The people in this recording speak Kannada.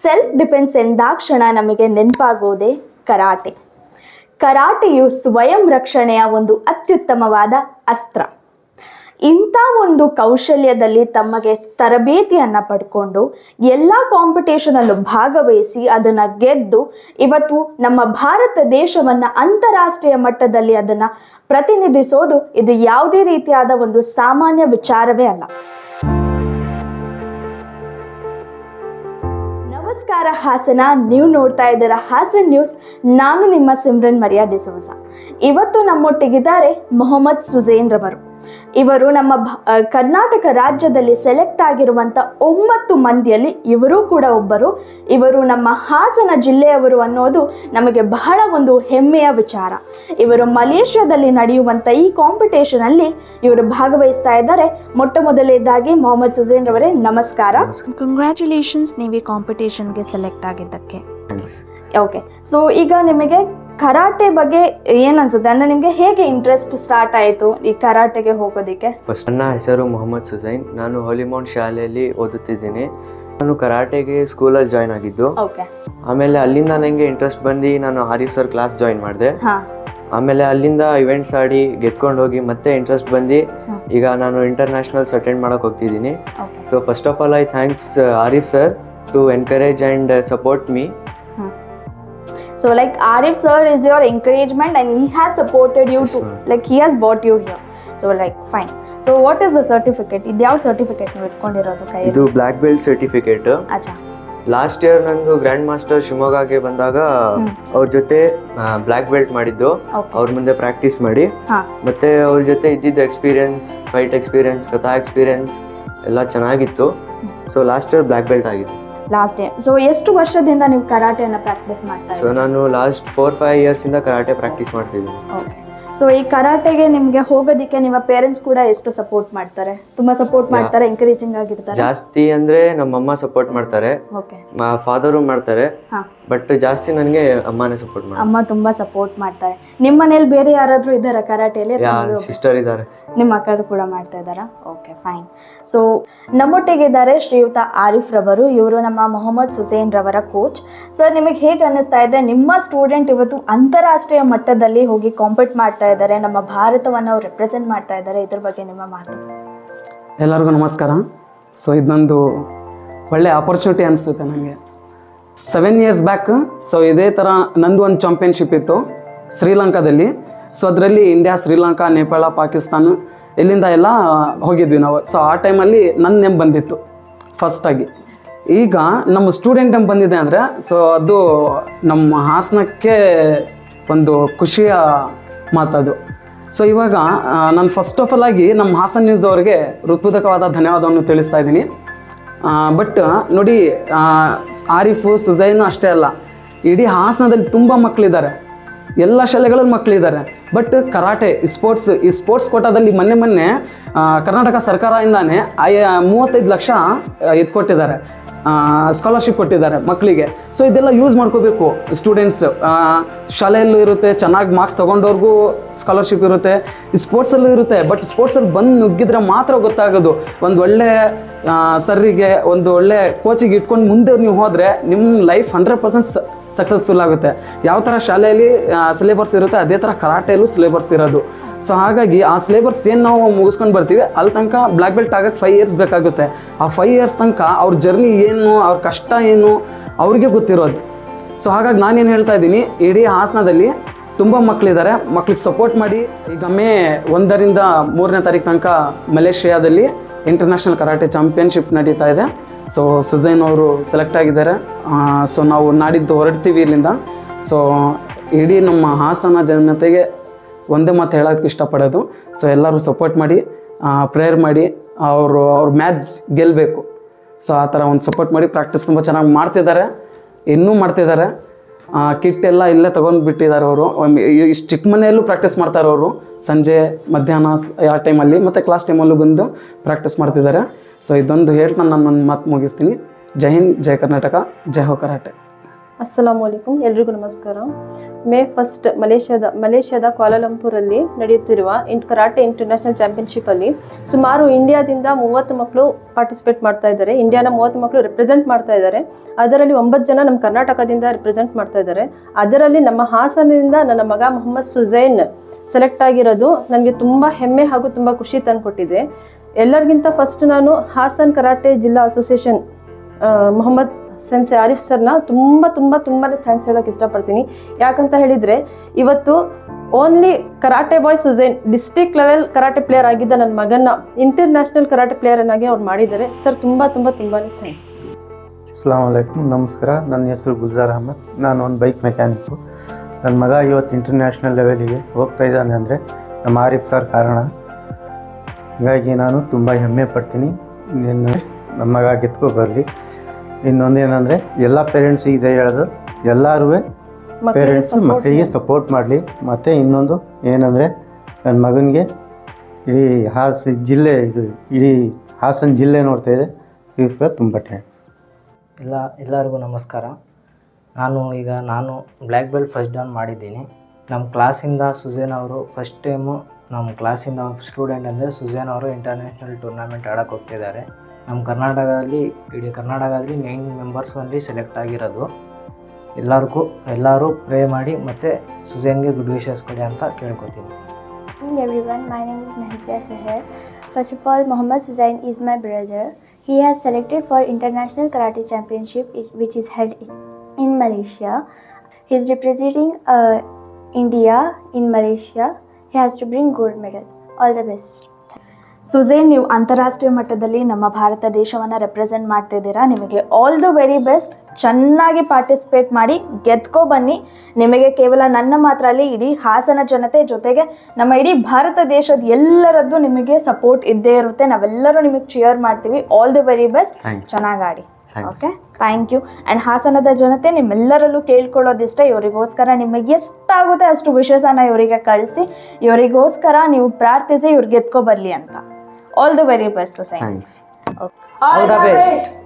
ಸೆಲ್ಫ್ ಡಿಫೆನ್ಸ್ ಎಂದಾಕ್ಷಣ ನಮಗೆ ನೆನಪಾಗೋದೇ ಕರಾಟೆ. ಕರಾಟೆಯು ಸ್ವಯಂ ರಕ್ಷಣೆಯ ಒಂದು ಅತ್ಯುತ್ತಮವಾದ ಅಸ್ತ್ರ. ಇಂಥ ಒಂದು ಕೌಶಲ್ಯದಲ್ಲಿ ತಮಗೆ ತರಬೇತಿಯನ್ನು ಪಡ್ಕೊಂಡು ಎಲ್ಲ ಕಾಂಪಿಟೇಷನಲ್ಲೂ ಭಾಗವಹಿಸಿ ಅದನ್ನು ಗೆದ್ದು ಇವತ್ತು ನಮ್ಮ ಭಾರತ ದೇಶವನ್ನು ಅಂತಾರಾಷ್ಟ್ರೀಯ ಮಟ್ಟದಲ್ಲಿ ಅದನ್ನು ಪ್ರತಿನಿಧಿಸೋದು ಇದು ಯಾವುದೇ ರೀತಿಯಾದ ಒಂದು ಸಾಮಾನ್ಯ ವಿಚಾರವೇ ಅಲ್ಲ. ನಮಸ್ಕಾರ ಹಾಸನ. ನೀವು ನೋಡ್ತಾ ಇದ್ದೀರ ಹಾಸನ್ ನ್ಯೂಸ್. ನಾನು ನಿಮ್ಮ ಸಿಮ್ರನ್ ಮರಿಯಾ ಡಿಸೋಸ ಇವತ್ತು ನಮ್ಮೊಟ್ಟಿಗಿದ್ದಾರೆ ಮೊಹಮ್ಮದ್ ಸುಜೇನ್ ರವರು ಇವರು ನಮ್ಮ ಕರ್ನಾಟಕ ರಾಜ್ಯದಲ್ಲಿ ಸೆಲೆಕ್ಟ್ ಆಗಿರುವಂಥ ಒಂಬತ್ತು ಮಂದಿಯಲ್ಲಿ ಇವರು ಕೂಡ ಒಬ್ಬರು. ಇವರು ನಮ್ಮ ಹಾಸನ ಜಿಲ್ಲೆಯವರು ಅನ್ನೋದು ನಮಗೆ ಬಹಳ ಒಂದು ಹೆಮ್ಮೆಯ ವಿಚಾರ. ಇವರು ಮಲೇಷ್ಯಾದಲ್ಲಿ ನಡೆಯುವಂಥ ಈ ಕಾಂಪಿಟೇಷನಲ್ಲಿ ಇವರು ಭಾಗವಹಿಸ್ತಾ ಇದ್ದಾರೆ. ಮೊಟ್ಟ ಮೊದಲನೇದಾಗಿ ಮೊಹಮ್ಮದ್ ಸುಜೇನ್ ರವರೇ ನಮಸ್ಕಾರ. ಕಂಗ್ರ್ಯಾಚುಲೇಷನ್ಸ್ ನೀವು ಈ ಕಾಂಪಿಟೇಷನ್ಗೆ ಸೆಲೆಕ್ಟ್ ಆಗಿದ್ದಕ್ಕೆ. ಓಕೆ ಸೊ ಈಗ ನಿಮಗೆ ಕರಾಟೆ ಬಗ್ಗೆ ಏನ್ ಅನ್ಸುತ್ತೆ? ಅಂದ್ರೆ ನಿಮ್ಗೆ ಹೇಗೆ ಇಂಟ್ರೆಸ್ಟ್ ಸ್ಟಾರ್ಟ್ ಆಯ್ತು ಈ ಕರಾಟೆಗೆ ಹೋಗೋದಿಕ್ಕೆ? ಫಸ್ಟ್ ನನ್ನ ಹೆಸರು ಮೊಹಮ್ಮದ್ ಸುಸೈನ್. ನಾನು ಹೋಲಿಮೌಂಟ್ ಶಾಲೆಯಲ್ಲಿ ಓದುತ್ತಿದ್ದೀನಿ. ನಾನು ಕರಾಟೆಗೆ ಸ್ಕೂಲಲ್ಲಿ ಜಾಯ್ನ್ ಆಗಿದ್ದು. ಓಕೆ ಆಮೇಲೆ ಅಲ್ಲಿಂದ ನನಗೆ ಇಂಟ್ರೆಸ್ಟ್ ಬಂದು ನಾನು ಹಾರಿಫ್ ಸರ್ ಕ್ಲಾಸ್ ಜಾಯ್ನ್ ಮಾಡಿದೆ. ಹಾ. ಆಮೇಲೆ ಅಲ್ಲಿಂದ ಇವೆಂಟ್ಸ್ ಆಡಿ ಗೆದ್ಕೊಂಡು ಹೋಗಿ ಮತ್ತೆ ಇಂಟ್ರೆಸ್ಟ್ ಬಂದು ಈಗ ನಾನು ಇಂಟರ್ನ್ಯಾಷನಲ್ಸ್ ಅಟೆಂಡ್ ಮಾಡೋಕೆ ಹೋಗ್ತಿದ್ದೀನಿ. So first of all I thanks Arif sir to encourage and support me so like Arif sir is your encouragement and he has supported you ma'am. Like he has bought you here so like fine so what is the certificate ಇದು ಯಾವ ಸರ್ಟಿಫಿಕೇಟ್ ನೀವು ಇಟ್ಕೊಂಡಿರೋದು ಕೈ ಇದು ಬ್ಲ್ಯಾಕ್ ಬೆಲ್ಟ್ ಸರ್ಟಿಫಿಕೇಟ್ ಅಚ್ಚಾ. ಲಾಸ್ಟ್ ಇಯರ್ ನಂದು ಗ್ರ್ಯಾಂಡ್ ಮಾಸ್ಟರ್ ಶಿವಮೊಗ್ಗಗೆ ಬಂದಾಗ ಅವ್ರ ಜೊತೆ ಬ್ಲ್ಯಾಕ್ ಬೆಲ್ಟ್ ಮಾಡಿದ್ದು. ಅವ್ರ ಮುಂದೆ ಪ್ರಾಕ್ಟೀಸ್ ಮಾಡಿ. ಮತ್ತೆ ಅವ್ರ ಜೊತೆ ಇದ್ದಿದ್ದ ಎಕ್ಸ್ಪೀರಿಯನ್ಸ್ ಫೈಟ್ ಎಕ್ಸ್ಪೀರಿಯನ್ಸ್ ಕಥಾ ಎಕ್ಸ್ಪೀರಿಯನ್ಸ್ ಎಲ್ಲ ಚೆನ್ನಾಗಿತ್ತು. So last year black belt ಆಗಿತ್ತು. ಲಾಸ್ಟ್ ಡೇ ಸೊ ಎಷ್ಟು ವರ್ಷದಿಂದ ನೀವು ಕರಾಟೆಯನ್ನು ಪ್ರಾಕ್ಟೀಸ್ ಮಾಡ್ತಾ ಸೊ ಇದ್ದೀರಿ? ನಾನು ಲಾಸ್ಟ್ ಫೋರ್ ಫೈವ್ ಇಯರ್ಸ್ ಇಂದ ಕರಾಟೆ ಪ್ರಾಕ್ಟೀಸ್ ಮಾಡ್ತಿದ್ದೀನಿ ಸೊ ಈ ಕರಾಟೆಗೆ ನಿಮಗೆ ಹೋಗೋದಕ್ಕೆ ನಿಮ್ಮ ಪೇರೆಂಟ್ಸ್ ಕೂಡ ಎಷ್ಟು ಸಪೋರ್ಟ್ ಮಾಡ್ತಾರೆ? ತುಂಬಾ ಸಪೋರ್ಟ್ ಮಾಡ್ತಾರೆ ಎಂಕರೇಜಿಂಗ್ ಆಗಿರ್ತಾರೆ? ಜಾಸ್ತಿ ಅಂದ್ರೆ ನಮ್ಮಮ್ಮ ಸಪೋರ್ಟ್ ಮಾಡ್ತಾರೆ. ಓಕೆ ಫಾದರು ಮಾಡ್ತಾರೆ. ಹಾ. ಬಟ್ ಜಾಸ್ತಿ ನನಗೆ ಅಮ್ಮನೇ ಸಪೋರ್ಟ್ ಮಾಡ್ತಾರೆ. ಅಮ್ಮ ತುಂಬಾ ಸಪೋರ್ಟ್ ಮಾಡ್ತಾರೆ. ನಿಮ್ಮ ಮನೇಲಿ ಬೇರೆ ಯಾರಾದ್ರೂ ಇದ್ದಾರಾ ಕರಾಟೆಯಲ್ಲಿ ಅಥವಾ ಯಾ ನೀವು ಸಿಸ್ಟರ್ ಇದ್ದಾರೆ. ನಿಮ್ಮ ಅಕ್ಕರು ಕೂಡ ಮಾಡ್ತಾ ಇದ್ದಾರಾ? ಓಕೆ ಫೈನ್ ಸೊ ನಮ್ಮೊಟ್ಟಿಗೆ ಇದ್ದಾರೆ ಶ್ರೀಯುತ ಆರಿಫ್ ರವರು. ಇವರು ನಮ್ಮ ಮೊಹಮ್ಮದ್ ಸುಸೇನ್ ರವರ ಕೋಚ್ ಸರ್ ನಿಮಗೆ ಹೇಗೆ ಅನ್ನಿಸ್ತಾ ಇದೆ? ನಿಮ್ಮ ಸ್ಟೂಡೆಂಟ್ ಇವತ್ತು ಅಂತಾರಾಷ್ಟ್ರೀಯ ಮಟ್ಟದಲ್ಲಿ ಹೋಗಿ ಕಾಂಪೀಟ್ ಮಾಡ್ತಾ ಇದ್ದಾರೆ. ನಮ್ಮ ಭಾರತವನ್ನು ಅವ್ರು ರೆಪ್ರೆಸೆಂಟ್ ಮಾಡ್ತಾ ಇದ್ದಾರೆ. ಇದ್ರ ಬಗ್ಗೆ ನಿಮ್ಮ ಮಾತು. ಎಲ್ಲರಿಗೂ ನಮಸ್ಕಾರ. ಸೊ ಇದೊಂದು ಒಳ್ಳೆ ಆಪರ್ಚುನಿಟಿ ಅನಿಸುತ್ತೆ ನನಗೆ ಸೆವೆನ್ ಇಯರ್ಸ್ ಬ್ಯಾಕ್ ಸೊ ಇದೇ ಥರ ನಂದು ಒಂದು ಚಾಂಪಿಯನ್ಶಿಪ್ ಇತ್ತು ಶ್ರೀಲಂಕಾದಲ್ಲಿ. ಸೊ ಅದರಲ್ಲಿ ಇಂಡಿಯಾ ಶ್ರೀಲಂಕಾ ನೇಪಾಳ ಪಾಕಿಸ್ತಾನ ಇಲ್ಲಿಂದ ಎಲ್ಲ ಹೋಗಿದ್ವಿ ನಾವು. ಸೊ ಆ ಟೈಮಲ್ಲಿ ನನ್ನ ನೆಮ್ ಬಂದಿತ್ತು ಫಸ್ಟಾಗಿ ಈಗ ನಮ್ಮ ಸ್ಟೂಡೆಂಟ್ ನೆಮ್ ಬಂದಿದೆ ಅಂದರೆ ಸೊ ಅದು ನಮ್ಮ ಹಾಸನಕ್ಕೆ ಒಂದು ಖುಷಿಯ ಮಾತದು ಸೊ ಇವಾಗ ನಾನು ಫಸ್ಟ್ ಆಫ್ ಆಲ್ ಆಗಿ ನಮ್ಮ ಹಾಸನ್ ನ್ಯೂಸ್ ಅವರಿಗೆ ಹೃತ್ಪೂರ್ವಕವಾದ ಧನ್ಯವಾದವನ್ನು ತಿಳಿಸ್ತಾ ಇದ್ದೀನಿ. ಬಟ್ ನೋಡಿ ಆರಿಫು ಸುಜೈನು ಅಷ್ಟೇ ಅಲ್ಲ. ಇಡೀ ಹಾಸನದಲ್ಲಿ ತುಂಬ ಮಕ್ಕಳಿದ್ದಾರೆ ಎಲ್ಲ ಶಾಲೆಗಳಲ್ಲಿ ಮಕ್ಕಳಿದ್ದಾರೆ ಬಟ್ ಕರಾಟೆ ಸ್ಪೋರ್ಟ್ಸ್ ಈ ಸ್ಪೋರ್ಟ್ಸ್ ಕೋಟಾದಲ್ಲಿ ಮೊನ್ನೆ ಮೊನ್ನೆ ಕರ್ನಾಟಕ ಸರ್ಕಾರದಿಂದಾನೇ, ಐ ಮೂವತ್ತೈದು ಲಕ್ಷ ಎತ್ಕೊಟ್ಟಿದ್ದಾರೆ. ಸ್ಕಾಲರ್ಶಿಪ್ ಕೊಟ್ಟಿದ್ದಾರೆ ಮಕ್ಕಳಿಗೆ ಸೊ ಇದೆಲ್ಲ ಯೂಸ್ ಮಾಡ್ಕೋಬೇಕು ಸ್ಟೂಡೆಂಟ್ಸ್ ಶಾಲೆಯಲ್ಲೂ ಇರುತ್ತೆ, ಚೆನ್ನಾಗಿ ಮಾರ್ಕ್ಸ್ ತೊಗೊಂಡವ್ರಿಗೂ ಸ್ಕಾಲರ್ಶಿಪ್ ಇರುತ್ತೆ. ಸ್ಪೋರ್ಟ್ಸಲ್ಲೂ ಇರುತ್ತೆ ಬಟ್ ಸ್ಪೋರ್ಟ್ಸಲ್ಲಿ ಬಂದು ನುಗ್ಗಿದ್ರೆ ಮಾತ್ರ ಗೊತ್ತಾಗೋದು. ಒಂದು ಒಳ್ಳೆ ಸರ್ರಿಗೆ, ಒಂದು ಒಳ್ಳೆ ಕೋಚಿಗೆ ಇಟ್ಕೊಂಡು ಮುಂದೆ ನೀವು ಹೋದರೆ ನಿಮ್ಮ ಲೈಫ್ ಹಂಡ್ರೆಡ್ ಪರ್ಸೆಂಟ್ ಸಕ್ಸಸ್ಫುಲ್ ಆಗುತ್ತೆ. ಯಾವ ಥರ ಶಾಲೆಯಲ್ಲಿ ಸಿಲೆಬಸ್ ಇರುತ್ತೆ, ಅದೇ ಥರ ಕರಾಟೆಯಲ್ಲೂ ಸಿಲೆಬಸ್ ಇರೋದು. ಸೊ ಹಾಗಾಗಿ ಆ ಸಿಲೆಬಸ್ ಏನು ನಾವು ಮುಗಿಸ್ಕೊಂಡು ಬರ್ತೀವಿ, ಅಲ್ಲಿ ತನಕ ಬ್ಲ್ಯಾಕ್ ಬೆಲ್ಟ್ ಆಗೋಕ್ಕೆ ಫೈವ್ ಇಯರ್ಸ್ ಬೇಕಾಗುತ್ತೆ. ಆ ಫೈವ್ ಇಯರ್ಸ್ ತನಕ ಅವ್ರ ಜರ್ನಿ ಏನು, ಅವ್ರ ಕಷ್ಟ ಏನು, ಅವ್ರಿಗೆ ಗೊತ್ತಿರೋದು. ಸೊ ಹಾಗಾಗಿ ನಾನೇನು ಹೇಳ್ತಾ ಇದ್ದೀನಿ, ಇಡೀ ಹಾಸನದಲ್ಲಿ ತುಂಬ ಮಕ್ಕಳಿದ್ದಾರೆ ಮಕ್ಳಿಗೆ ಸಪೋರ್ಟ್ ಮಾಡಿ ಈಗ ಮೇ ಒಂದರಿಂದ ಮೂರನೇ ತಾರೀಕು ತನಕ ಮಲೇಷಿಯಾದಲ್ಲಿ ಇಂಟರ್ನ್ಯಾಷನಲ್ ಕರಾಟೆ ಚಾಂಪಿಯನ್ಶಿಪ್ ನಡೀತಾ ಇದೆ. ಸೊ ಸುಜೈನ್ ಅವರು ಸೆಲೆಕ್ಟ್ ಆಗಿದ್ದಾರೆ. ಸೊ ನಾವು ನಾಡಿದ್ದು ಹೊರಡ್ತೀವಿ ಇಲ್ಲಿಂದ. ಸೊ ಇಡೀ ನಮ್ಮ ಹಾಸನ ಜನತೆಗೆ ಒಂದೇ ಮಾತು ಹೇಳೋಕ್ಕೆ ಇಷ್ಟಪಡೋದು. ಸೊ ಎಲ್ಲರೂ ಸಪೋರ್ಟ್ ಮಾಡಿ ಪ್ರೇಯರ್ ಮಾಡಿ, ಅವರು, ಅವ್ರ ಮ್ಯಾಚ್ ಗೆಲ್ಲಬೇಕು ಸೊ ಆ ಥರ ಒಂದು ಸಪೋರ್ಟ್ ಮಾಡಿ ಪ್ರಾಕ್ಟೀಸ್ ತುಂಬ ಚೆನ್ನಾಗಿ ಮಾಡ್ತಿದ್ದಾರೆ. ಇನ್ನೂ ಮಾಡ್ತಿದ್ದಾರೆ. ಕಿಟ್ ಎಲ್ಲ ಇಲ್ಲೇ ತೊಗೊಂಡು ಬಿಟ್ಟಿದ್ದಾರೆ ಅವರು ಇಷ್ಟು ಚಿಕ್ಕ ಮನೆಯಲ್ಲೂ ಪ್ರಾಕ್ಟೀಸ್ ಮಾಡ್ತಾರೆ ಅವರು. ಸಂಜೆ, ಮಧ್ಯಾಹ್ನ ಆ ಟೈಮಲ್ಲಿ ಮತ್ತು ಕ್ಲಾಸ್ ಟೈಮಲ್ಲೂ ಬಂದು ಪ್ರಾಕ್ಟೀಸ್ ಮಾಡ್ತಿದ್ದಾರೆ. ಸೊ ಇದೊಂದು ಹೇಳ್ತಾ ನಾನು ನನ್ನ ಮಾತು ಮುಗಿಸ್ತೀನಿ. ಜೈ ಹಿಂದ್, ಜೈ ಕರ್ನಾಟಕ, ಜೈ ಹೋ ಕರಾಟೆ. ಅಸ್ಸಲಾಮು ಅಲೈಕುಮ್ ಎಲ್ರಿಗೂ ನಮಸ್ಕಾರ. ಮೇ ಫಸ್ಟ್ ಮಲೇಷ್ಯಾದ ಮಲೇಷ್ಯಾದ ಕ್ವಾಲಾಲಂಪುರಲ್ಲಿ ನಡೆಯುತ್ತಿರುವ ಇನ್ ಕರಾಟೆ ಇಂಟರ್ನ್ಯಾಷನಲ್ ಚಾಂಪಿಯನ್ಶಿಪ್ಪಲ್ಲಿ ಸುಮಾರು ಇಂಡಿಯಾದಿಂದ ಮೂವತ್ತು ಮಕ್ಕಳು ಪಾರ್ಟಿಸಿಪೇಟ್ ಮಾಡ್ತಾ ಇದ್ದಾರೆ. ಇಂಡಿಯಾನ ಮೂವತ್ತು ಮಕ್ಕಳು ರೆಪ್ರೆಸೆಂಟ್ ಮಾಡ್ತಾ ಇದ್ದಾರೆ. ಅದರಲ್ಲಿ ಒಂಬತ್ತು ಜನ ನಮ್ಮ ಕರ್ನಾಟಕದಿಂದ ರೆಪ್ರೆಸೆಂಟ್ ಮಾಡ್ತಾ ಇದ್ದಾರೆ. ಅದರಲ್ಲಿ ನಮ್ಮ ಹಾಸನದಿಂದ ನನ್ನ ಮಗ ಮೊಹಮ್ಮದ್ ಸುಜೈನ್ ಸೆಲೆಕ್ಟ್ ಆಗಿರೋದು ನನಗೆ ತುಂಬ ಹೆಮ್ಮೆ ಹಾಗೂ ತುಂಬ ಖುಷಿ ತಂದುಕೊಟ್ಟಿದೆ. ಎಲ್ಲರಿಗಿಂತ ಫಸ್ಟ್ ನಾನು ಹಾಸನ್ ಕರಾಟೆ ಜಿಲ್ಲಾ ಅಸೋಸಿಯೇಷನ್ ಮೊಹಮ್ಮದ್ ಸೆನ್ಸೆ ಆರಿಫ್ ಸರ್ನ ತುಂಬ ತುಂಬ ತುಂಬಾ ಥ್ಯಾಂಕ್ಸ್ ಹೇಳೋಕೆ ಇಷ್ಟಪಡ್ತೀನಿ. ಯಾಕಂತ ಹೇಳಿದರೆ, ಇವತ್ತು only karate boy Sujain district level karate player ಆಗಿದ್ದ ನನ್ನ ಮಗನ ಇಂಟರ್ನ್ಯಾಷನಲ್ ಕರಾಟೆ ಪ್ಲೇಯರನ್ನಾಗಿ ಅವ್ರು ಮಾಡಿದ್ದಾರೆ. ಸರ್ ತುಂಬ ತುಂಬ ತುಂಬಾ ಥ್ಯಾಂಕ್ಸ್ ಅಸ್ಲಾಂ ವಲೈಕುಮ್ ನಮಸ್ಕಾರ. ನನ್ನ ಹೆಸರು ಗುಲ್ಜಾರ್ ಅಹಮದ್. ನಾನು ಒಂದು ಬೈಕ್ ಮೆಕ್ಯಾನಿಕ್ ನನ್ನ ಮಗ ಇವತ್ತು ಇಂಟರ್ನ್ಯಾಷನಲ್ ಲೆವೆಲಿಗೆ ಹೋಗ್ತಾ ಇದ್ದಾನೆ ಅಂದರೆ ನಮ್ಮ ಆರಿಫ್ ಸರ್ ಕಾರಣ. ಹಾಗಾಗಿ ನಾನು ತುಂಬ ಹೆಮ್ಮೆ ಪಡ್ತೀನಿ. ನಿನ್ನ ಮಗ ಗೆದ್ಕೊ ಬರಲಿ. ಇನ್ನೊಂದೇನೆಂದರೆ ಎಲ್ಲ ಪೇರೆಂಟ್ಸಿಗೆ ಇದೆ ಹೇಳೋದು ಎಲ್ಲರೂ ಪೇರೆಂಟ್ಸ್ ಮಕ್ಕಳಿಗೆ ಸಪೋರ್ಟ್ ಮಾಡಲಿ. ಮತ್ತು ಇನ್ನೊಂದು ಏನಂದರೆ ನನ್ನ ಮಗನಿಗೆ ಇಡೀ ಹಾಸ ಜಿಲ್ಲೆ ಇದು ಇಡೀ ಹಾಸನ ಜಿಲ್ಲೆ ನೋಡ್ತಾ ಇದೆ. ಇದಕ್ಕೆ ತುಂಬ ಥ್ಯಾಂಕ್ಸ್ ಎಲ್ಲ ಎಲ್ಲರಿಗೂ ನಮಸ್ಕಾರ. ನಾನು ಈಗ ನಾನು ಬ್ಲ್ಯಾಕ್ ಬೆಲ್ಟ್ ಫಸ್ಟ್ ಡೌನ್ ಮಾಡಿದ್ದೀನಿ. ನಮ್ಮ ಕ್ಲಾಸಿಂದ ಸುಜೇನ್ ಅವರು ಫಸ್ಟ್ ಟೈಮು ನಮ್ಮ ಕ್ಲಾಸಿಂದ ಸ್ಟೂಡೆಂಟ್ ಅಂದರೆ ಸುಜೇನ್ ಅವರು ಇಂಟರ್ನ್ಯಾಷನಲ್ ಟೂರ್ನಮೆಂಟ್ ಆಡೋಕ್ಕೆ ಹೋಗ್ತಿದ್ದಾರೆ. ನಮ್ಮ ಕರ್ನಾಟಕದಲ್ಲಿ ಇಡೀ ಕರ್ನಾಟಕದಲ್ಲಿ ನೈನ್ ಮೆಂಬರ್ಸ್ ಅಲ್ಲಿ ಸೆಲೆಕ್ಟ್ ಆಗಿರೋದು ಎಲ್ಲರಿಗೂ ಎಲ್ಲರೂ ಪ್ರೇ ಮಾಡಿ ಮತ್ತು ಸುಜೇನ್ಗೆ ಗುಡ್ ವಿಶಸ್ ಕೊಡಿ ಅಂತ ಕೇಳ್ಕೊತೀನಿ everyone, my name is Mahitya Seher. First of all, Muhammad Suzain is my brother. He has selected for International Karate Championship which is held in Malaysia. He is representing uh, India in Malaysia. He has to bring gold medal. All the best. ಸುಜೇನ್ ನೀವು ಅಂತಾರಾಷ್ಟ್ರೀಯ ಮಟ್ಟದಲ್ಲಿ ನಮ್ಮ ಭಾರತ ದೇಶವನ್ನು ರೆಪ್ರೆಸೆಂಟ್ ಮಾಡ್ತಿದ್ದೀರಾ ನಿಮಗೆ ಆಲ್ ದ ವೆರಿ ಬೆಸ್ಟ್ ಚೆನ್ನಾಗಿ ಪಾರ್ಟಿಸಿಪೇಟ್ ಮಾಡಿ ಗೆದ್ಕೊ ಬನ್ನಿ. ನಿಮಗೆ ಕೇವಲ ನನ್ನ ಮಾತ್ರ ಅಲ್ಲಿ ಇಡೀ ಹಾಸನ ಜನತೆ ಜೊತೆಗೆ ನಮ್ಮ ಇಡೀ ಭಾರತ ದೇಶದ ಎಲ್ಲರದ್ದು ನಿಮಗೆ ಸಪೋರ್ಟ್ ಇದ್ದೇ ಇರುತ್ತೆ. ನಾವೆಲ್ಲರೂ ನಿಮಗೆ ಚಿಯರ್ ಮಾಡ್ತೀವಿ. ಆಲ್ ದ ವೆರಿ ಬೆಸ್ಟ್ ಚೆನ್ನಾಗಾಡಿ. ಚೆನ್ನಾಗಿ ಆಡಿ ಓಕೆ ಥ್ಯಾಂಕ್ ಯು ಆ್ಯಂಡ್ ಹಾಸನದ ಜನತೆ ನಿಮ್ಮೆಲ್ಲರಲ್ಲೂ ಕೇಳ್ಕೊಳ್ಳೋದಿಷ್ಟೇ. ಇವರಿಗೋಸ್ಕರ ನಿಮಗೆ ಎಷ್ಟಾಗುತ್ತೆ ಅಷ್ಟು ವಿಶೇಷನ ಇವರಿಗೆ ಕಳಿಸಿ. ಇವರಿಗೋಸ್ಕರ ನೀವು ಪ್ರಾರ್ಥಿಸಿ ಇವ್ರಿಗೆ ಎತ್ಕೊ ಬರಲಿ ಅಂತ. All the very best, Hussain. Thanks. Okay. All, All the best. best.